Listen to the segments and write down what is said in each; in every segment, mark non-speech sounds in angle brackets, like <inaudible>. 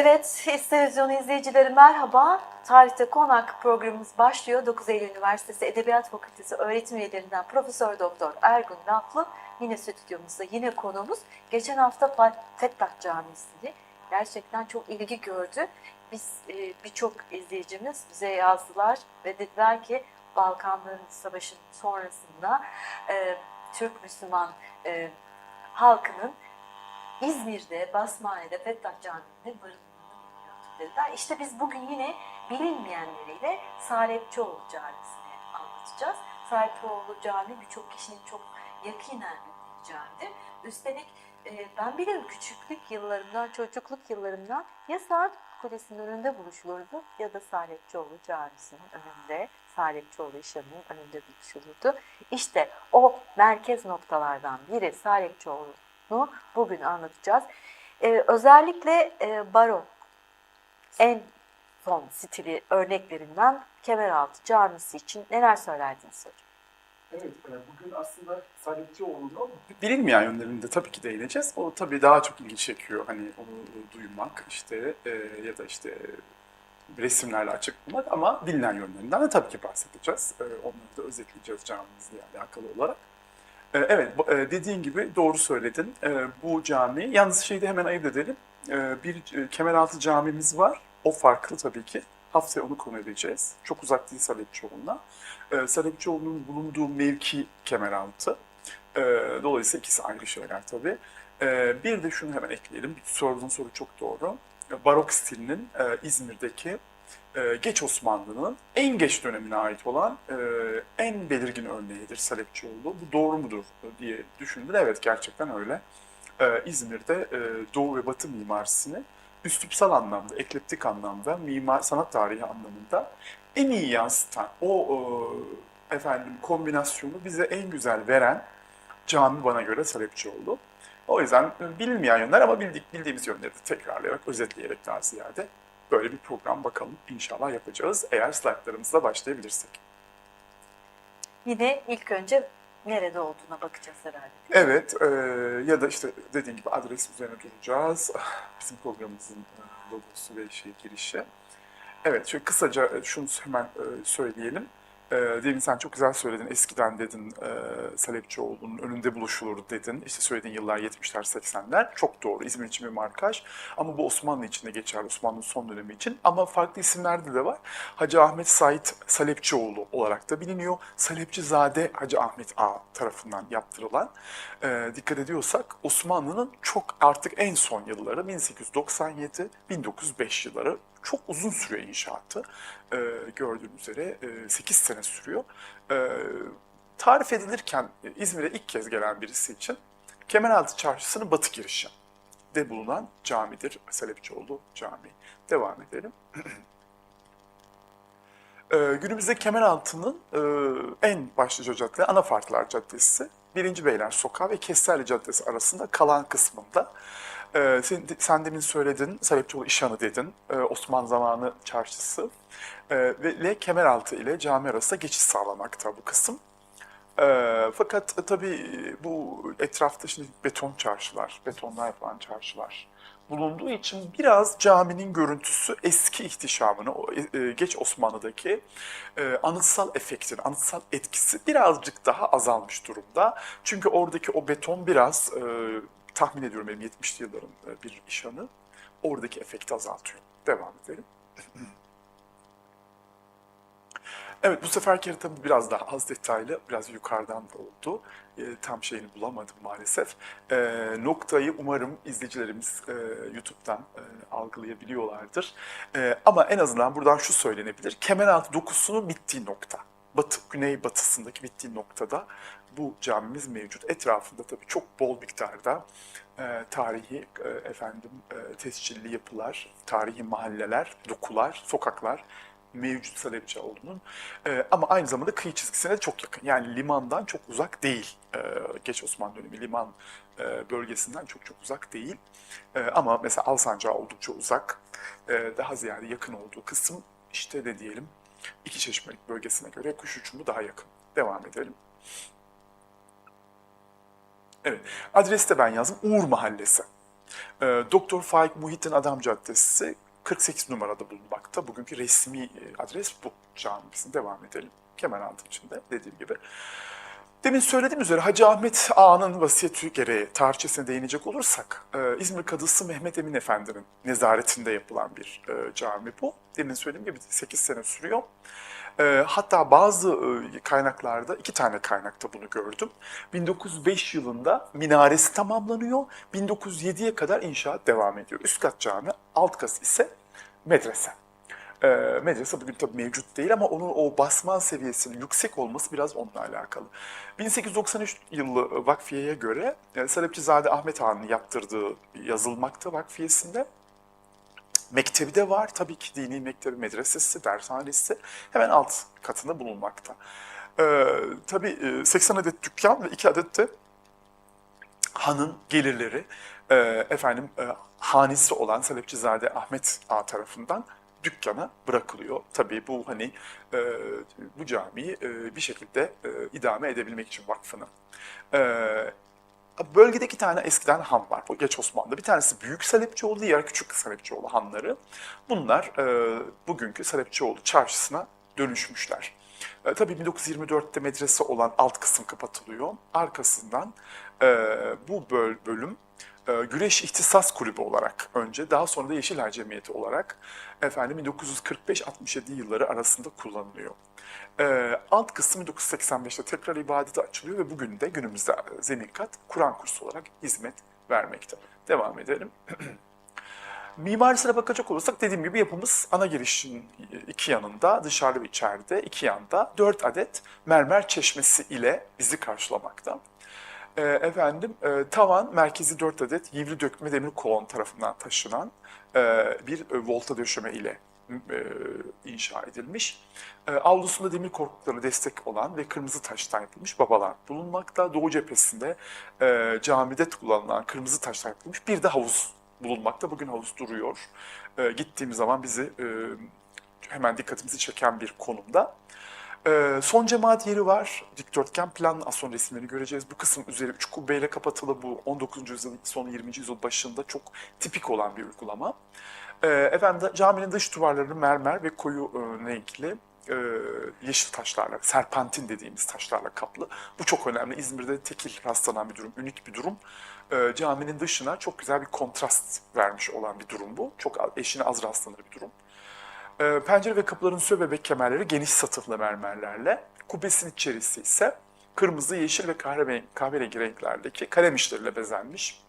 Evet, His Televizyonu izleyicileri merhaba. Tarihte Konak programımız başlıyor. 9 Eylül Üniversitesi Edebiyat Fakültesi öğretim üyelerinden Profesör Doktor Ergun Laflı yine stüdyomuzda yine konuğumuz. Geçen hafta Fettah Camisi'ni gerçekten çok ilgi gördü. Biz e, birçok izleyicimiz bize yazdılar ve dediler ki Balkanların Savaşı'nın sonrasında e, Türk Müslüman e, halkının İzmir'de, Basmane'de, Fettah Camii'nde bilmiyorduk dediler. İşte biz bugün yine bilinmeyenleriyle Salepçioğlu Camisi'ni anlatacağız. Salepçioğlu Camii birçok kişinin çok yakinen bildiği camidir. Üstelik e, ben bilirim küçüklük yıllarımdan, çocukluk yıllarımdan ya Saat Kulesi'nin önünde buluşulurdu ya da Salepçioğlu Camisi'nin önünde, Salepçioğlu İşhanı'nın önünde buluşulurdu. İşte o merkez noktalardan biri Salepçioğlu'nu bugün anlatacağız. Ee, özellikle e, barok en son stili örneklerinden Kemeraltı Camisi için neler söylerdiniz hocam? Evet, e, bugün aslında Saadetçioğlu'nu bilinmeyen yönlerinde tabii ki değineceğiz. O tabii daha çok ilgi çekiyor. Hani onu duymak işte e, ya da işte resimlerle açıklamak ama bilinen yönlerinden de tabii ki bahsedeceğiz. E, onları da özetleyeceğiz camimizle alakalı olarak. E, evet, e, dediğin gibi doğru söyledin. E, bu cami, yalnız şeyi hemen ayırt edelim. E, bir e, Kemeraltı camimiz var. O farklı tabii ki. Haftaya onu konu edeceğiz. Çok uzak değil Salepçioğlu'na. E, Salepçioğlu'nun bulunduğu mevki Kemeraltı. E, dolayısıyla ikisi ayrı şeyler tabii. E, bir de şunu hemen ekleyelim. Sorduğun soru çok doğru. Barok stilinin e, İzmir'deki e, geç Osmanlı'nın en geç dönemine ait olan e, en belirgin örneğidir Salepçioğlu. Bu doğru mudur diye düşündüler. Evet gerçekten öyle. E, İzmir'de e, Doğu ve Batı mimarisini üslupsal anlamda, eklektik anlamda, mimar sanat tarihi anlamında en iyi yansıtan o e, efendim kombinasyonu bize en güzel veren cami bana göre Salepçioğlu. O yüzden e, bilinmeyen yönler ama bildik, bildiğimiz yönleri de tekrarlayarak, özetleyerek daha ziyade böyle bir program bakalım inşallah yapacağız eğer slaytlarımızla başlayabilirsek. Yine ilk önce nerede olduğuna bakacağız herhalde. Evet e, ya da işte dediğim gibi adres üzerine duracağız. Bizim programımızın e, logosu ve şey girişi. Evet şöyle kısaca e, şunu hemen e, söyleyelim. E, demin sen çok güzel söyledin. Eskiden dedin e, Salepçioğlu'nun önünde buluşulur dedin. İşte söylediğin yıllar 70'ler 80'ler. Çok doğru. İzmir için bir markaj. Ama bu Osmanlı için de geçerli. Osmanlı'nın son dönemi için. Ama farklı isimlerde de var. Hacı Ahmet Said Salepçioğlu olarak da biliniyor. Salepçizade Hacı Ahmet A tarafından yaptırılan. E, dikkat ediyorsak Osmanlı'nın çok artık en son yılları 1897-1905 yılları çok uzun sürüyor inşaatı. E, gördüğünüz üzere e, 8 sene sürüyor. E, tarif edilirken e, İzmir'e ilk kez gelen birisi için Kemeraltı Çarşısı'nın batı girişi de bulunan camidir Salepçioğlu Camii. Devam edelim. <clears throat> Ee, günümüzde Kemeraltı'nın e, en başlıca cadde Anafartılar Caddesi, Birinci Beyler Sokağı ve Kesterli Caddesi arasında kalan kısmında. Ee, sen, sen demin söyledin, Salepçioğlu İşhanı dedin, Ee, Osmanlı zamanı çarşısı Ee, ve ile Kemeraltı ile cami arasında geçiş sağlamakta bu kısım. Ee, fakat e, tabii bu etrafta şimdi beton çarşılar, betondan yapılan çarşılar bulunduğu için biraz caminin görüntüsü eski ihtişamını, e, e, geç Osmanlı'daki anıtsal efektin, anıtsal etkisi birazcık daha azalmış durumda. Çünkü oradaki o beton biraz, tahmin ediyorum benim 70'li yılların e, bir işanı, oradaki efekti azaltıyor. Devam edelim. <clears throat> Evet bu seferki tabii biraz daha az detaylı, biraz yukarıdan da oldu. E, tam şeyini bulamadım maalesef. E, noktayı umarım izleyicilerimiz e, YouTube'dan e, algılayabiliyorlardır. E, ama en azından buradan şu söylenebilir. Kemeraltı dokusunun bittiği nokta. Batı, güney batısındaki bittiği noktada bu camimiz mevcut. Etrafında tabii çok bol miktarda e, tarihi e, efendim e, tescilli yapılar, tarihi mahalleler, dokular, sokaklar mevcut Salepçioğlu'nun. Ee, ama aynı zamanda kıyı çizgisine de çok yakın. Yani limandan çok uzak değil. Ee, geç Osmanlı dönemi liman e, bölgesinden çok çok uzak değil. Ee, ama mesela Alsancak'a oldukça uzak. Ee, daha ziyade yakın olduğu kısım işte de diyelim iki çeşmelik bölgesine göre kuş uçumu daha yakın. Devam edelim. Evet. Adresi de ben yazdım. Uğur Mahallesi. E, Doktor Faik Muhittin Adam Caddesi 48 numarada bulunmakta. Bugünkü resmi e, adres bu camimizin. Devam edelim. Kemeraltı içinde dediğim gibi. Demin söylediğim üzere Hacı Ahmet Ağa'nın vasiyeti gereği tarihçesine değinecek olursak e, İzmir Kadısı Mehmet Emin Efendi'nin nezaretinde yapılan bir e, cami bu. Demin söylediğim gibi 8 sene sürüyor. E, hatta bazı e, kaynaklarda, iki tane kaynakta bunu gördüm. 1905 yılında minaresi tamamlanıyor. 1907'ye kadar inşaat devam ediyor. Üst kat cami, alt kat ise medrese. E, medrese bugün tabii mevcut değil ama onun o basman seviyesinin yüksek olması biraz onunla alakalı. 1893 yılı vakfiyeye göre e, Salepçizade Ahmet Han'ın yaptırdığı yazılmakta vakfiyesinde. Mektebi de var tabii ki dini mektebi, medresesi, dershanesi hemen alt katında bulunmakta. Ee, tabii e, 80 adet dükkan ve 2 adet de hanın gelirleri e, efendim e, hanisi olan Salepçizade Ahmet Ağa tarafından dükkana bırakılıyor. Tabii bu hani e, bu camiyi e, bir şekilde e, idame edebilmek için vakfını. E, bölgede iki tane eskiden han var. Geç Osmanlı'da. Bir tanesi Büyük Salepçioğlu, diğer Küçük Salepçioğlu hanları. Bunlar e, bugünkü Salepçioğlu çarşısına dönüşmüşler. E, tabii 1924'te medrese olan alt kısım kapatılıyor. Arkasından e, bu böl- bölüm Güreş İhtisas Kulübü olarak önce, daha sonra da Yeşilay Cemiyeti olarak efendim 1945-67 yılları arasında kullanılıyor. E, alt kısım 1985'te tekrar ibadete açılıyor ve bugün de günümüzde e, zemin kat Kur'an kursu olarak hizmet vermekte. Devam edelim. <clears throat> Mimarisine bakacak olursak dediğim gibi yapımız ana girişin iki yanında, dışarıda ve içeride iki yanda dört adet mermer çeşmesi ile bizi karşılamakta. Ee, efendim e, tavan merkezi 4 adet yivli dökme demir kolon tarafından taşınan e, bir e, volta döşeme ile e, inşa edilmiş. E, avlusunda demir korkuluklarına destek olan ve kırmızı taştan yapılmış babalar bulunmakta. Doğu cephesinde e, camide kullanılan kırmızı taştan yapılmış bir de havuz bulunmakta. Bugün havuz duruyor. E, gittiğim zaman bizi e, hemen dikkatimizi çeken bir konumda. Ee, son cemaat yeri var. Dikdörtgen plan az sonra resimlerini göreceğiz. Bu kısım üzeri üç kubbeyle kapatılı bu 19. yüzyıl sonu 20. yüzyıl başında çok tipik olan bir uygulama. Ee, efendim caminin dış duvarları mermer ve koyu e, renkli e, yeşil taşlarla, serpentin dediğimiz taşlarla kaplı. Bu çok önemli. İzmir'de tekil rastlanan bir durum, unik bir durum. Ee, caminin dışına çok güzel bir kontrast vermiş olan bir durum bu. Çok eşine az rastlanır bir durum. Ee, Pencere ve kapıların söbebek kemerleri geniş satıhlı mermerlerle, kubbesin içerisi ise kırmızı, yeşil ve kahverengi, renklerdeki kalem işleriyle bezenmiş.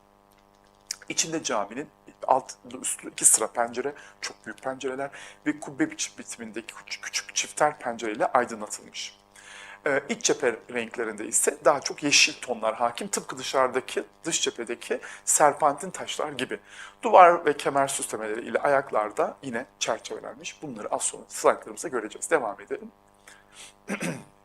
İçinde caminin altlı üstlü iki sıra pencere, çok büyük pencereler ve kubbe bitimindeki küçük, küçük çifter pencereyle aydınlatılmış. Ee, iç cephe renklerinde ise daha çok yeşil tonlar hakim. Tıpkı dışarıdaki, dış cephedeki serpantin taşlar gibi. Duvar ve kemer süslemeleri ile ayaklarda yine çerçevelenmiş. Bunları az sonra slaytlarımızda göreceğiz. Devam edelim. <clears throat>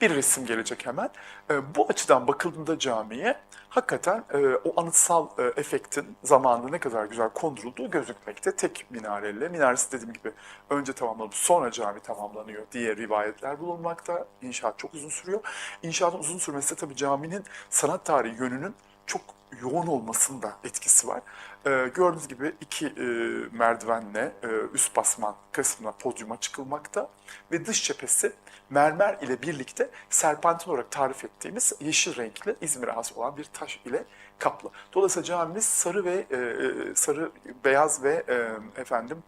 bir resim gelecek hemen. Ee, bu açıdan bakıldığında camiye hakikaten e, o anıtsal e, efektin zamanında ne kadar güzel kondurulduğu gözükmekte. Tek minareyle, minaresi dediğim gibi önce tamamlanıp sonra cami tamamlanıyor diye rivayetler bulunmakta. İnşaat çok uzun sürüyor. İnşaatın uzun sürmesi de tabii caminin sanat tarihi yönünün çok yoğun olmasının da etkisi var. Ee, gördüğünüz gibi iki e, merdivenle e, üst basman kısmına podyuma çıkılmakta ve dış cephesi mermer ile birlikte serpentin olarak tarif ettiğimiz yeşil renkli İzmir'e has olan bir taş ile kaplı. Dolayısıyla camimiz sarı ve e, e, sarı, beyaz ve e, efendim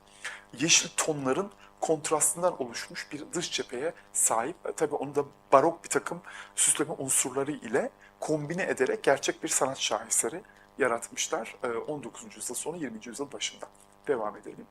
yeşil tonların kontrastından oluşmuş bir dış cepheye sahip. E, Tabii onu da barok bir takım süsleme unsurları ile kombine ederek gerçek bir sanat şaheseri yaratmışlar e, 19. yüzyıl sonu 20. yüzyıl başında. Devam edelim.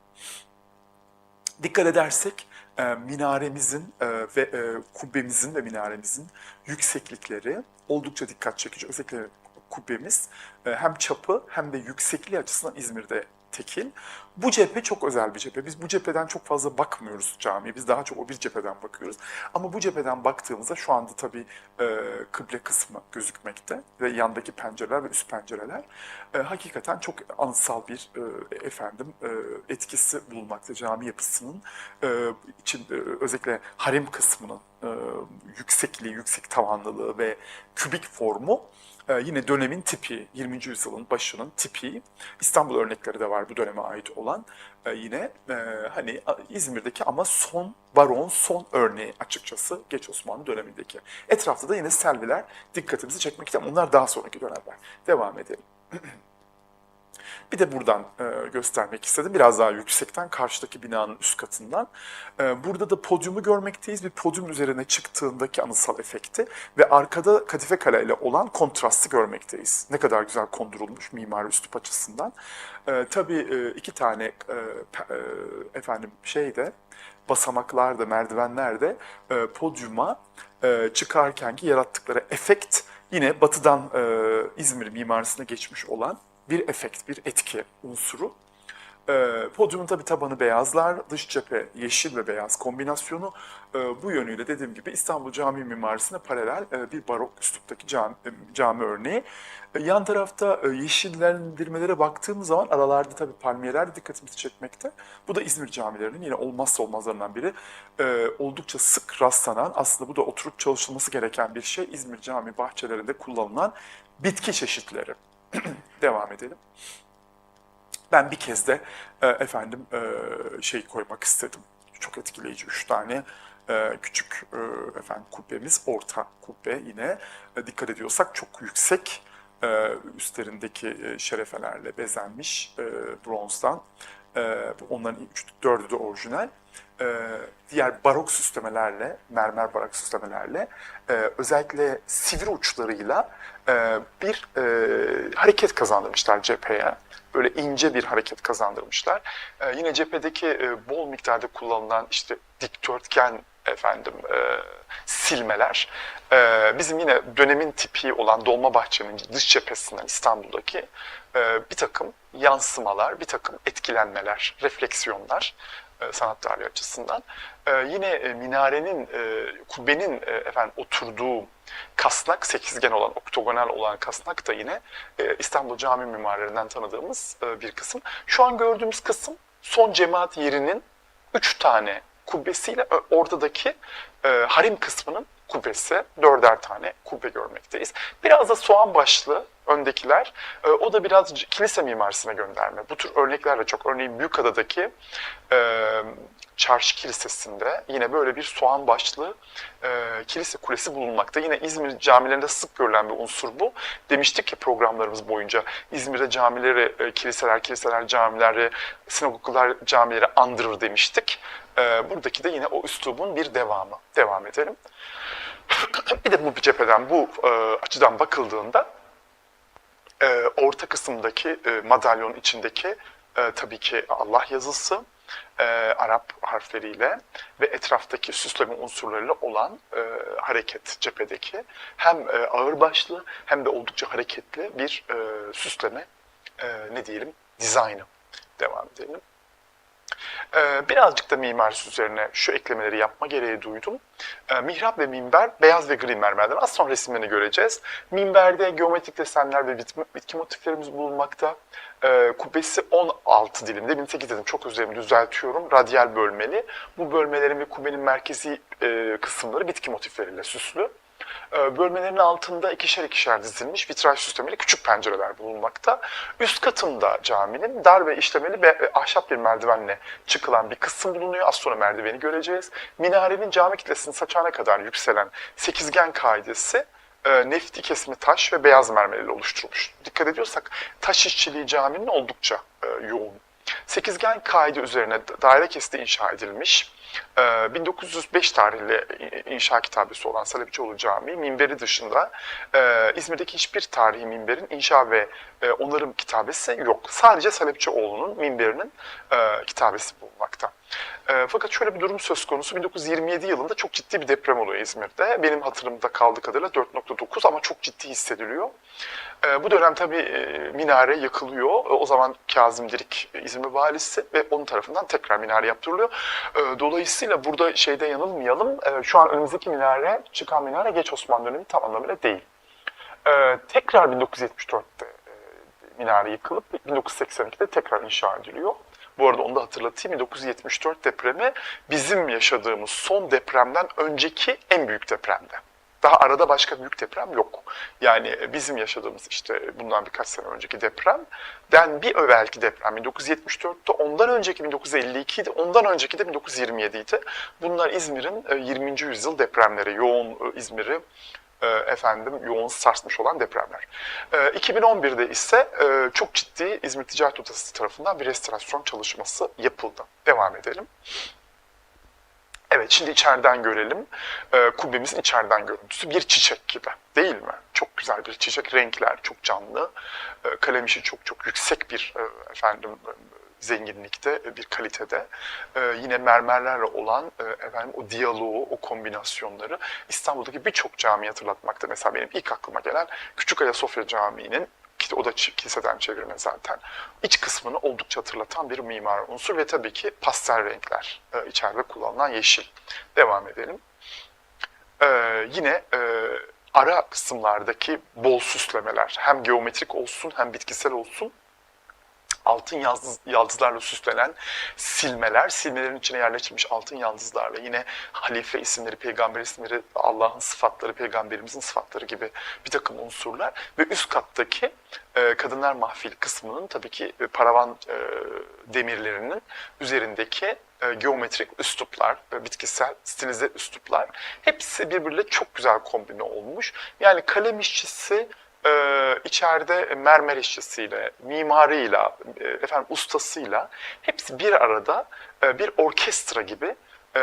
Dikkat edersek e, minaremizin e, ve e, kubbemizin ve minaremizin yükseklikleri oldukça dikkat çekici. Özellikle kubbemiz hem çapı hem de yüksekliği açısından İzmir'de tekil. Bu cephe çok özel bir cephe. Biz bu cepheden çok fazla bakmıyoruz camiye. Biz daha çok o bir cepheden bakıyoruz. Ama bu cepheden baktığımızda şu anda tabii e, kıble kısmı gözükmekte ve yandaki pencereler ve üst pencereler e, hakikaten çok anıtsal bir e, efendim e, etkisi bulunmakta cami yapısının e, için e, özellikle harem kısmının e, yüksekliği, yüksek tavanlılığı ve kübik formu yine dönemin tipi, 20. yüzyılın başının tipi. İstanbul örnekleri de var bu döneme ait olan. E, yine e, hani İzmir'deki ama son baron son örneği açıkçası geç Osmanlı dönemindeki. Etrafta da yine selviler dikkatimizi çekmekte onlar daha sonraki dönemler. Devam edelim. <clears throat> Bir de buradan e, göstermek istedim. Biraz daha yüksekten karşıdaki binanın üst katından. E, burada da podyumu görmekteyiz. Bir podyum üzerine çıktığındaki anısal efekti ve arkada kadife kale ile olan kontrastı görmekteyiz. Ne kadar güzel kondurulmuş mimari üslup açısından. E, tabii e, iki tane e, e, efendim şeyde basamaklarda, merdivenlerde e, podyuma e, çıkarkenki yarattıkları efekt yine batıdan e, İzmir mimarisine geçmiş olan bir efekt, bir etki unsuru. Ee, podyumun tabi tabanı beyazlar, dış cephe yeşil ve beyaz kombinasyonu e, bu yönüyle dediğim gibi İstanbul Cami mimarisine paralel e, bir barok üsluptaki cami, e, cami örneği. E, yan tarafta e, yeşillendirmelere baktığımız zaman aralarda tabi palmiyeler de dikkatimizi çekmekte. Bu da İzmir camilerinin yine olmazsa olmazlarından biri. E, oldukça sık rastlanan aslında bu da oturup çalışılması gereken bir şey. İzmir cami bahçelerinde kullanılan bitki çeşitleri. <clears throat> Devam edelim. Ben bir kez de e, efendim e, şey koymak istedim. Çok etkileyici üç tane e, küçük e, efendim kubbemiz, orta kubbe yine E, dikkat ediyorsak çok yüksek e, üstlerindeki e, şerefelerle bezenmiş e, bronzdan. E, onların üç, dördü de orijinal. E, diğer barok süslemelerle, mermer barok süslemelerle e, özellikle sivri uçlarıyla e, bir e, hareket kazandırmışlar cepheye. Böyle ince bir hareket kazandırmışlar. E, yine cephedeki e, bol miktarda kullanılan işte dikdörtgen efendim e, silmeler e, bizim yine dönemin tipi olan Dolmabahçe'nin dış cephesinden İstanbul'daki e, bir takım yansımalar, bir takım etkilenmeler, refleksiyonlar sanat tarihi açısından. E, yine e, minarenin, e, kubbenin e, efendim oturduğu kasnak, sekizgen olan, oktogonal olan kasnak da yine e, İstanbul cami mimarilerinden tanıdığımız e, bir kısım. Şu an gördüğümüz kısım son cemaat yerinin üç tane kubbesiyle ortadaki e, harim kısmının kubbesi, dörder tane kubbe görmekteyiz. Biraz da soğan başlı öndekiler, e, o da biraz kilise mimarisine gönderme. Bu tür örneklerle çok, örneğin Büyükada'daki e, Çarşı Kilisesi'nde yine böyle bir soğan başlı e, kilise kulesi bulunmakta. Yine İzmir camilerinde sık görülen bir unsur bu. Demiştik ki programlarımız boyunca İzmir'de camileri, e, kiliseler, kiliseler camileri, sinagoglar camileri andırır demiştik. E, buradaki de yine o üslubun bir devamı. Devam edelim. <clears throat> bir de bu cepheden, bu e, açıdan bakıldığında e, orta kısımdaki e, madalyonun içindeki e, tabii ki Allah yazısı, e, Arap harfleriyle ve etraftaki süsleme unsurlarıyla olan e, hareket cephedeki hem e, ağırbaşlı hem de oldukça hareketli bir e, süsleme e, ne diyelim dizaynı. Devam edelim. Ee, birazcık da mimarisi üzerine şu eklemeleri yapma gereği duydum. Ee, mihrap ve minber beyaz ve gri mermerden. Az sonra resimlerini göreceğiz. Minberde geometrik desenler ve bitki, motiflerimiz bulunmakta. Ee, kubbesi 16 dilimde, 1008 dedim çok üzerimi düzeltiyorum. Radyal bölmeli. Bu bölmelerin ve kubbenin merkezi e, kısımları bitki motifleriyle süslü. Ee, Bölmelerin altında ikişer ikişer dizilmiş vitraj süslemeli küçük pencereler bulunmakta. Üst katında caminin dar ve işlemeli ve ahşap bir merdivenle çıkılan bir kısım bulunuyor. Az sonra merdiveni göreceğiz. Minarenin cami kitlesini saçana kadar yükselen sekizgen kaidesi e, nefti kesimi taş ve beyaz mermer ile oluşturulmuş. Dikkat ediyorsak taş işçiliği caminin oldukça e, yoğun. Sekizgen kaide üzerine daire kesti inşa edilmiş. Ee, 1905 tarihli inşa kitabesi olan Salepçioğlu Camii minberi dışında e, İzmir'deki hiçbir tarihi minberin inşa ve e, onarım kitabesi yok. Sadece Salepçioğlu'nun minberinin e, kitabesi bulunmakta. Fakat şöyle bir durum söz konusu. 1927 yılında çok ciddi bir deprem oluyor İzmir'de. Benim hatırımda kaldığı kadarıyla 4.9 ama çok ciddi hissediliyor. Bu dönem tabii minare yakılıyor. E, o zaman Kazım Dirik İzmir valisi ve onun tarafından tekrar minare yaptırılıyor. E, dolayısıyla burada şeyde yanılmayalım. E, şu an önümüzdeki minare, çıkan minare geç Osmanlı dönemi tam anlamıyla değil. E, tekrar 1974'te e, minare yıkılıp 1982'de tekrar inşa ediliyor. Bu arada onu da hatırlatayım. 1974 depremi bizim yaşadığımız son depremden önceki en büyük depremdi. Daha arada başka büyük deprem yok. Yani bizim yaşadığımız işte bundan birkaç sene önceki depremden bir evvelki deprem 1974'te, ondan önceki 1952 idi, ondan önceki de 1927 idi. Bunlar İzmir'in e, 20. yüzyıl depremleri, yoğun e, İzmir'i e, efendim yoğun sarsmış olan depremler. E, 2011'de ise e, çok ciddi İzmir Ticaret Odası tarafından bir restorasyon çalışması yapıldı. Devam edelim. Evet, şimdi içeriden görelim. Ee, kubbemizin içeriden görüntüsü bir çiçek gibi, değil mi? Çok güzel bir çiçek, renkler çok canlı, ee, kalem işi çok çok yüksek bir e, efendim e, zenginlikte, e, bir kalitede. Ee, yine mermerlerle olan e, efendim o diyaloğu, o kombinasyonları İstanbul'daki birçok camiyi hatırlatmakta. Mesela benim ilk aklıma gelen Küçük Ayasofya Camii'nin ki o da kiliseden çevirme zaten. İç kısmını oldukça hatırlatan bir mimar unsur ve tabii ki pastel renkler e, içeride kullanılan yeşil. Devam edelim. Ee, yine e, ara kısımlardaki bol süslemeler hem geometrik olsun hem bitkisel olsun altın yıldız, yıldızlarla süslenen silmeler, silmelerin içine yerleştirilmiş altın yıldızlarla yine halife isimleri, peygamber isimleri, Allah'ın sıfatları, peygamberimizin sıfatları gibi bir takım unsurlar ve üst kattaki e, kadınlar mahfil kısmının tabii ki e, paravan e, demirlerinin üzerindeki e, geometrik üsluplar, e, bitkisel stilize üsluplar hepsi birbiriyle çok güzel kombine olmuş. Yani kalem işçisi e, içeride mermer işçisiyle, mimarıyla, e, efendim ustasıyla hepsi bir arada e, bir orkestra gibi e,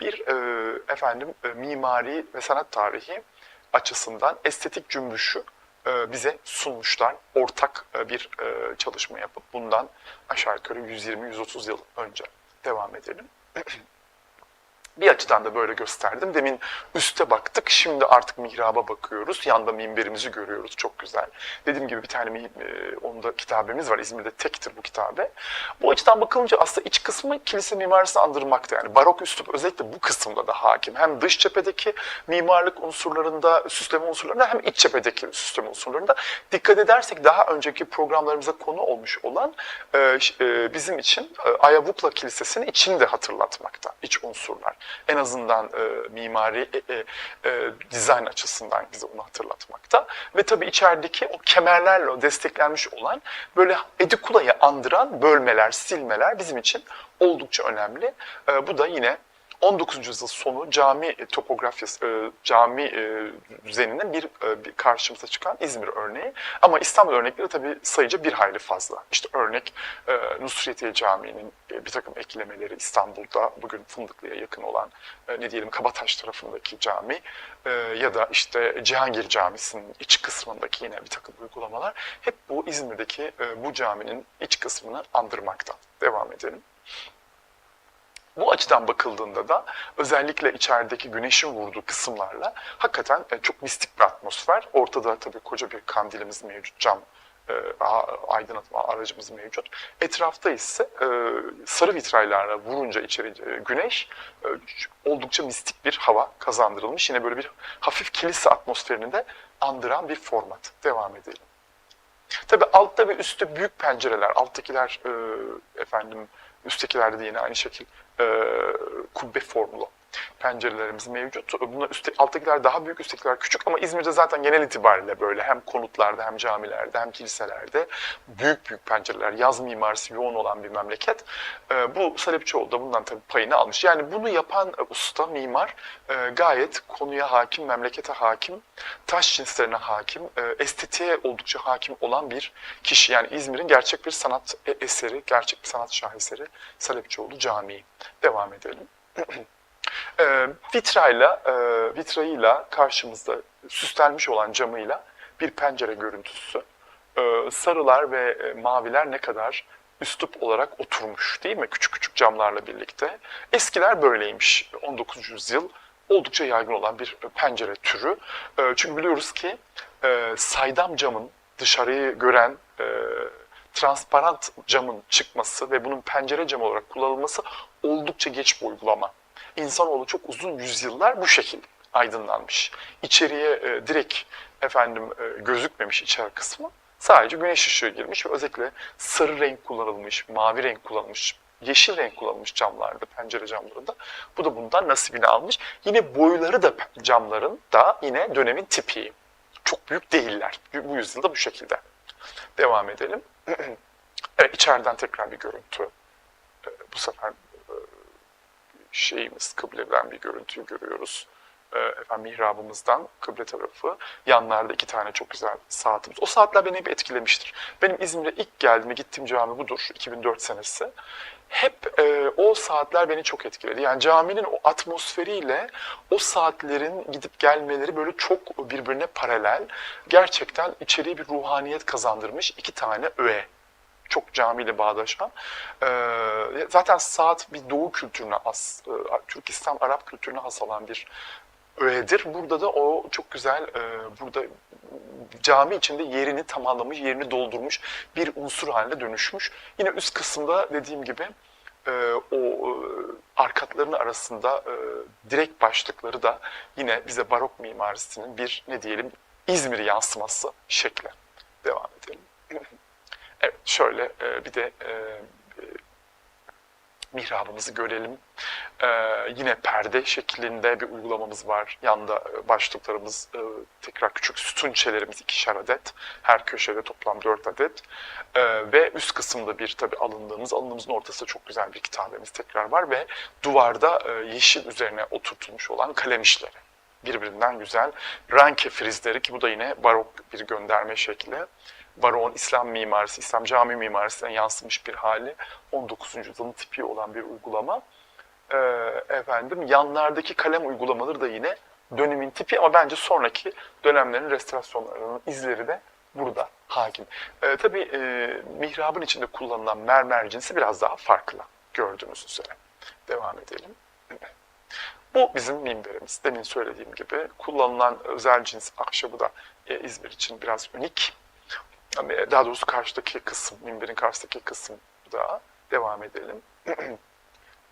bir e, efendim e, mimari ve sanat tarihi açısından estetik cümbüşü e, bize sunmuşlar. Ortak e, bir e, çalışma yapıp bundan aşağı yukarı 120-130 yıl önce devam edelim. <clears throat> Bir açıdan da böyle gösterdim. Demin üste baktık, şimdi artık mihraba bakıyoruz. Yanda minberimizi görüyoruz, çok güzel. Dediğim gibi bir tane e, onda kitabemiz var, İzmir'de tektir bu kitabe. Bu açıdan bakılınca aslında iç kısmı kilise mimarisini andırmakta. Yani barok üslup özellikle bu kısımda da hakim. Hem dış cephedeki mimarlık unsurlarında, süsleme unsurlarında hem iç cephedeki süsleme unsurlarında. Dikkat edersek daha önceki programlarımıza konu olmuş olan e, e, bizim için Ayavukla Kilisesi'nin içini de hatırlatmakta, iç unsurlar. En azından e, mimari e, e, e, dizayn açısından bize onu hatırlatmakta. Ve tabii içerideki o kemerlerle desteklenmiş olan böyle Edikula'yı andıran bölmeler, silmeler bizim için oldukça önemli. E, bu da yine 19. yüzyıl sonu cami topografyası, e, cami e, düzeninin bir, e, bir karşımıza çıkan İzmir örneği. Ama İstanbul örnekleri tabii sayıca bir hayli fazla. İşte örnek e, Nusretiye Camii'nin e, bir takım eklemeleri İstanbul'da bugün Fındıklı'ya yakın olan e, ne diyelim Kabataş tarafındaki cami e, ya da işte Cihangir Camisi'nin iç kısmındaki yine bir takım uygulamalar hep bu İzmir'deki e, bu caminin iç kısmını andırmakta. Devam edelim. Bu açıdan bakıldığında da özellikle içerideki güneşin vurduğu kısımlarla hakikaten e, çok mistik bir atmosfer. Ortada tabii koca bir kandilimiz mevcut, cam e, aydınlatma aracımız mevcut. Etrafta ise e, sarı vitraylarla vurunca içeri güneş oldukça mistik bir hava kazandırılmış. Yine böyle bir hafif kilise atmosferini de andıran bir format. Devam edelim. Tabii altta ve üstte büyük pencereler, alttakiler efendim üsttekilerde de yine aynı şekil e, kubbe formlu pencerelerimiz mevcut. Bunlar üstte, alttakiler daha büyük, üsttekiler küçük ama İzmir'de zaten genel itibariyle böyle hem konutlarda hem camilerde hem kiliselerde büyük büyük pencereler, yaz mimarisi yoğun olan bir memleket. E, bu Salepçioğlu da bundan tabii payını almış. Yani bunu yapan e, usta, mimar e, gayet konuya hakim, memlekete hakim, taş cinslerine hakim, e, estetiğe oldukça hakim olan bir kişi. Yani İzmir'in gerçek bir sanat eseri, gerçek bir sanat şaheseri Salepçioğlu Camii. Devam edelim. <clears throat> e, vitrayla, e, vitrayıyla karşımızda süslenmiş olan camıyla bir pencere görüntüsü. E, sarılar ve e, maviler ne kadar üslup olarak oturmuş değil mi? Küçük küçük camlarla birlikte. Eskiler böyleymiş 19. yüzyıl oldukça yaygın olan bir pencere türü. E, Çünkü biliyoruz ki e, saydam camın dışarıyı gören e, transparant camın çıkması ve bunun pencere camı olarak kullanılması oldukça geç bir uygulama. İnsanoğlu çok uzun yüzyıllar bu şekilde aydınlanmış. İçeriye e, direkt efendim e, gözükmemiş içeri kısmı Sadece güneş ışığı girmiş ve özellikle sarı renk kullanılmış, mavi renk kullanılmış, yeşil renk kullanılmış camlarda, pencere camlarında. Bu da bundan nasibini almış. Yine boyları da camların da yine dönemin tipi. Çok büyük değiller. Bu yüzyılda bu şekilde. Devam edelim. <clears throat> evet, içeriden tekrar bir görüntü. Ee, Bu sefer e, şeyimiz, kıbleden bir görüntüyü görüyoruz. Ee, Efendim mihrabımızdan kıble tarafı. Yanlarda iki tane çok güzel saatimiz. O saatler beni hep etkilemiştir. Benim İzmir'e ilk geldiğimde gittiğim cami budur. 2004 senesi. Hep e, o saatler beni çok etkiledi. Yani caminin o atmosferiyle o saatlerin gidip gelmeleri böyle çok birbirine paralel. Gerçekten içeriye bir ruhaniyet kazandırmış iki tane öğe çok camiyle bağdaşan. Ee, zaten saat bir doğu kültürüne has, e, Türk İslam Arap kültürüne has olan bir öğedir. Burada da o çok güzel, e, burada cami içinde yerini tamamlamış, yerini doldurmuş bir unsur haline dönüşmüş. Yine üst kısımda dediğim gibi e, o e, arkatların arasında e, direk başlıkları da yine bize barok mimarisinin bir ne diyelim İzmir yansıması şekli. Devam edelim. Evet, şöyle e, bir de e, e, mihrabımızı görelim. E, yine perde şeklinde bir uygulamamız var. Yanda e, başlıklarımız, e, tekrar küçük sütunçelerimiz ikişer adet. Her köşede toplam dört adet. E, ve üst kısımda bir tabi alındığımız, alındığımızın ortasında çok güzel bir kitabemiz tekrar var ve duvarda e, yeşil üzerine oturtulmuş olan kalem işleri. Birbirinden güzel ranke frizleri ki bu da yine barok bir gönderme şekli. Baron İslam mimarisi, İslam cami mimarisinden yansımış bir hali. 19. yüzyılın tipi olan bir uygulama. Ee, efendim yanlardaki kalem uygulamaları da yine dönemin tipi ama bence sonraki dönemlerin restorasyonlarının izleri de burada hakim. Ee, tabii e, mihrabın içinde kullanılan mermer cinsi biraz daha farklı gördüğünüz üzere. Devam edelim. Bu bizim minberimiz. Demin söylediğim gibi kullanılan özel cins ahşabı da e, İzmir için biraz unik. Yani Daha doğrusu karşıdaki kısım, minberin karşıdaki kısım da devam edelim. <clears throat>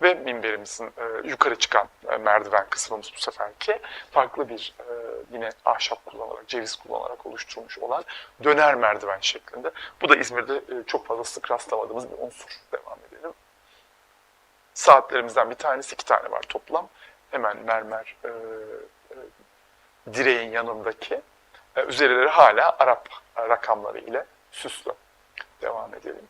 Ve minberimizin e, yukarı çıkan e, merdiven kısmımız bu seferki farklı bir e, yine ahşap kullanarak, ceviz kullanarak oluşturulmuş olan döner merdiven şeklinde. Bu da İzmir'de e, çok fazla sık rastlamadığımız bir unsur. Devam edelim. Saatlerimizden bir tanesi, iki tane var toplam. Hemen mermer e, e, direğin yanındaki üzerleri hala Arap e, rakamları ile süslü. Devam edelim.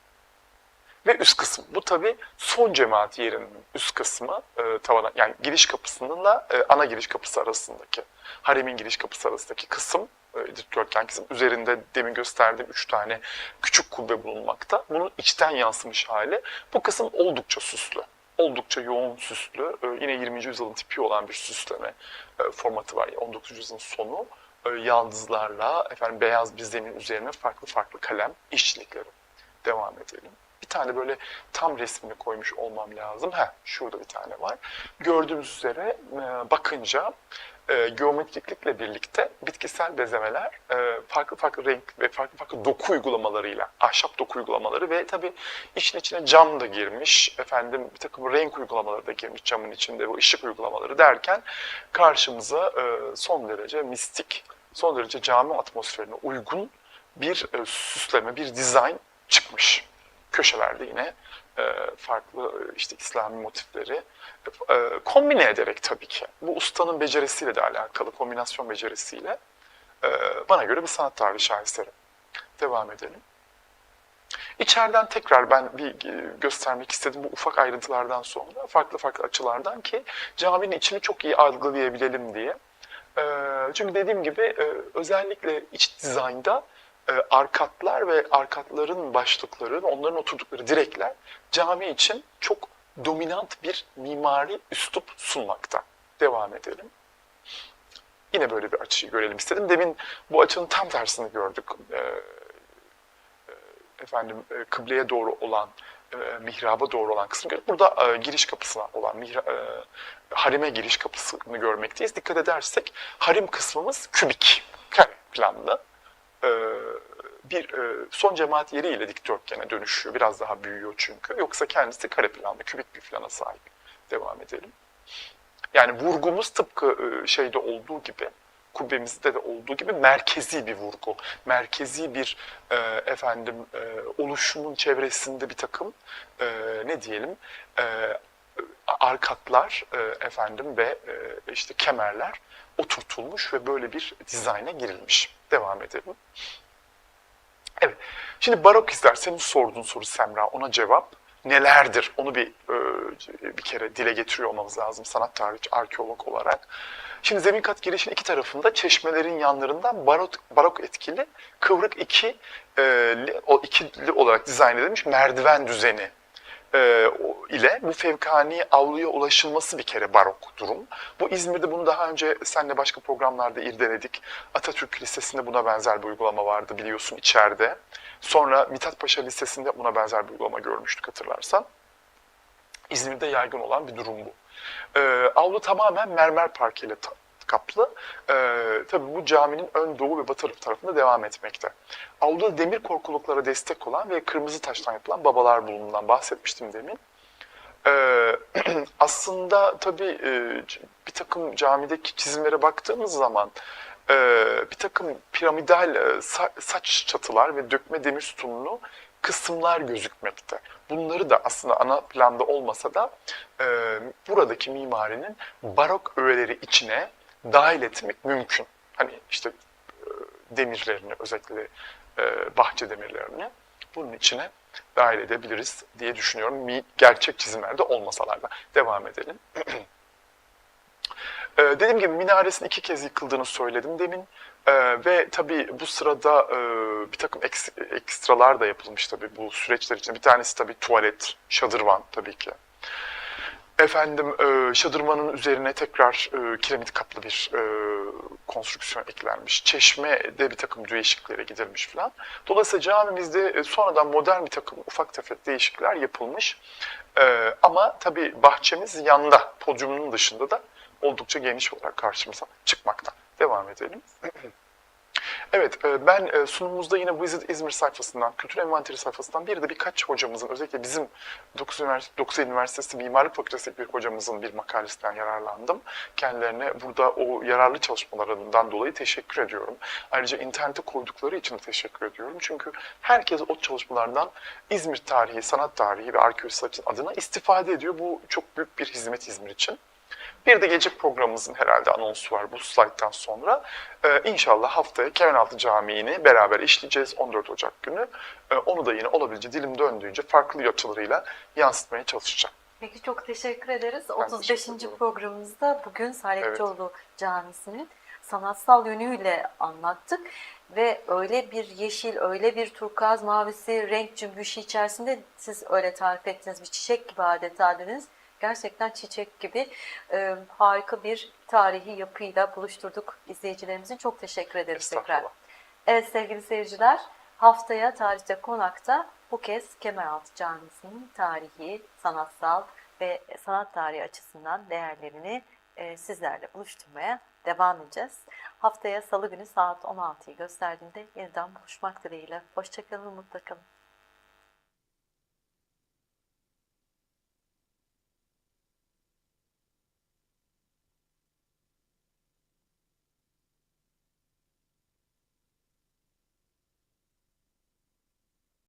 Ve üst kısım. Bu tabi son cemaat yerinin üst kısmı e, tavana yani giriş kapısınınla e, ana giriş kapısı arasındaki haremin giriş kapısı arasındaki kısım e, dikdörtgen kısım. Üzerinde demin gösterdiğim üç tane küçük kubbe bulunmakta. Bunun içten yansımış hali. Bu kısım oldukça süslü. Oldukça yoğun süslü. E, yine 20. yüzyılın tipi olan bir süsleme e, formatı var. Yani 19. yüzyılın sonu e, yaldızlarla efendim beyaz bir zemin üzerine farklı farklı kalem işçilikleri. Devam edelim. Bir tane böyle tam resmini koymuş olmam lazım. Heh, şurada bir tane var. Gördüğünüz üzere e, bakınca e, geometriklikle birlikte bitkisel bezemeler e, farklı farklı renk ve farklı farklı doku uygulamalarıyla, ahşap doku uygulamaları ve tabii işin içine cam da girmiş, efendim bir takım renk uygulamaları da girmiş camın içinde, bu ışık uygulamaları derken karşımıza son derece mistik, son derece cami atmosferine uygun bir süsleme, bir dizayn çıkmış. Köşelerde yine e, farklı e, işte İslami motifleri e, kombine ederek tabii ki. Bu ustanın becerisiyle de alakalı, kombinasyon becerisiyle bana göre bir sanat tarihi şaheseri. Devam edelim. İçeriden tekrar ben bir göstermek istedim bu ufak ayrıntılardan sonra farklı farklı açılardan ki caminin içini çok iyi algılayabilelim diye. Çünkü dediğim gibi özellikle iç dizaynda arkatlar ve arkatların başlıkları, onların oturdukları direkler cami için çok dominant bir mimari üslup sunmakta. Devam edelim. Yine böyle bir açıyı görelim istedim. Demin bu açının tam tersini gördük. E, e, efendim e, kıbleye doğru olan, e, mihraba doğru olan kısmı gördük. Burada e, giriş kapısına olan e, harime giriş kapısını görmekteyiz. Dikkat edersek harim kısmımız kübik, kare planlı. E, bir e, son cemaat yeriyle dikdörtgene dönüşüyor. Biraz daha büyüyor çünkü. Yoksa kendisi kare planlı, kübik bir plana sahip. Devam edelim. Yani vurgumuz tıpkı e, şeyde olduğu gibi, kubbemizde de olduğu gibi merkezi bir vurgu. Merkezi bir efendim oluşumun çevresinde bir takım ne diyelim arkatlar e, efendim ve e, işte kemerler oturtulmuş ve böyle bir dizayna girilmiş. Devam edelim. Evet. Şimdi barok izler. Senin sorduğun soru Semra. Ona cevap nelerdir? Onu bir e, bir kere dile getiriyor olmamız lazım sanat tarihçi, arkeolog olarak. Şimdi zemin kat girişin iki tarafında çeşmelerin yanlarından barok, barok etkili kıvrık iki e, o ikili olarak dizayn edilmiş merdiven düzeni e, ile bu fevkani avluya ulaşılması bir kere barok durum. Bu İzmir'de bunu daha önce seninle başka programlarda irdeledik. Atatürk Lisesi'nde buna benzer bir uygulama vardı biliyorsun içeride. Sonra Mithat Paşa Lisesi'nde buna benzer bir uygulama görmüştük hatırlarsan. İzmir'de yaygın olan bir durum bu. Ee, avlu tamamen mermer parkeyle ta- kaplı. Ee, tabii bu caminin ön doğu ve batı tarafında devam etmekte. Avluda demir korkuluklara destek olan ve kırmızı taştan yapılan babalar bulunduğundan bahsetmiştim demin. Ee, <clears throat> aslında tabii e, bir takım camideki çizimlere baktığımız zaman e, bir takım piramidal e, sa- saç çatılar ve dökme demir sütunlu kısımlar gözükmekte. Bunları da aslında ana planda olmasa da e, buradaki mimarinin barok öğeleri içine dahil etmek mümkün. Hani işte e, demirlerini özellikle e, bahçe demirlerini bunun içine dahil edebiliriz diye düşünüyorum. Gerçek çizimlerde olmasalar da. Devam edelim. Ee, <clears throat> dediğim gibi minaresinin iki kez yıkıldığını söyledim demin. Ee, ve tabii bu sırada e, bir takım eks- ekstralar da yapılmış tabii bu süreçler için. Bir tanesi tabii tuvalet, şadırvan tabii ki. Efendim e, şadırvanın üzerine tekrar e, kiremit kaplı bir e, konstrüksiyon eklenmiş. Çeşmede bir takım değişikliklere gidilmiş falan. Dolayısıyla camimizde e, sonradan modern bir takım ufak tefek değişiklikler yapılmış. E, ama tabii bahçemiz yanda, podyumunun dışında da oldukça geniş olarak karşımıza çıkmakta. Devam edelim. <clears throat> Evet, e, ben e, sunumumuzda yine Visit İzmir sayfasından, Kültür Envanteri sayfasından bir de birkaç hocamızın, özellikle bizim 9 Üniversitesi, 9 Eylül Üniversitesi Mimarlık Fakültesi bir hocamızın bir makalesinden yararlandım. Kendilerine burada o yararlı çalışmalarından dolayı teşekkür ediyorum. Ayrıca internete koydukları için teşekkür ediyorum. Çünkü herkes o çalışmalardan İzmir tarihi, sanat tarihi ve arkeolojisi adına istifade ediyor. Bu çok büyük bir hizmet İzmir için. Bir de gelecek programımızın herhalde anonsu var bu slayttan sonra. Ee, inşallah haftaya Kemenaltı Camii'ni beraber işleyeceğiz 14 Ocak günü. Ee, onu da yine olabildiğince dilim döndüğünce farklı açılarıyla yansıtmaya çalışacağım. Peki çok teşekkür ederiz. Ben 35. teşekkür programımızda bugün Saadetçioğlu Camisi'nin sanatsal yönüyle anlattık. Ve öyle bir yeşil, öyle bir turkuaz mavisi renk cümbüşü içerisinde siz öyle tarif ettiniz. Bir çiçek gibi adeta dediniz. Gerçekten çiçek gibi e, harika bir tarihi yapıyla buluşturduk izleyicilerimizin. Çok teşekkür ederiz tekrar. Evet sevgili seyirciler, haftaya Tarihte Konak'ta bu kez Kemeraltı Camisi'nin tarihi, sanatsal ve sanat tarihi açısından değerlerini e, sizlerle buluşturmaya devam edeceğiz. Haftaya Salı günü saat 16'yı gösterdiğinde yeniden buluşmak dileğiyle. Hoşçakalın, mutlu kalın.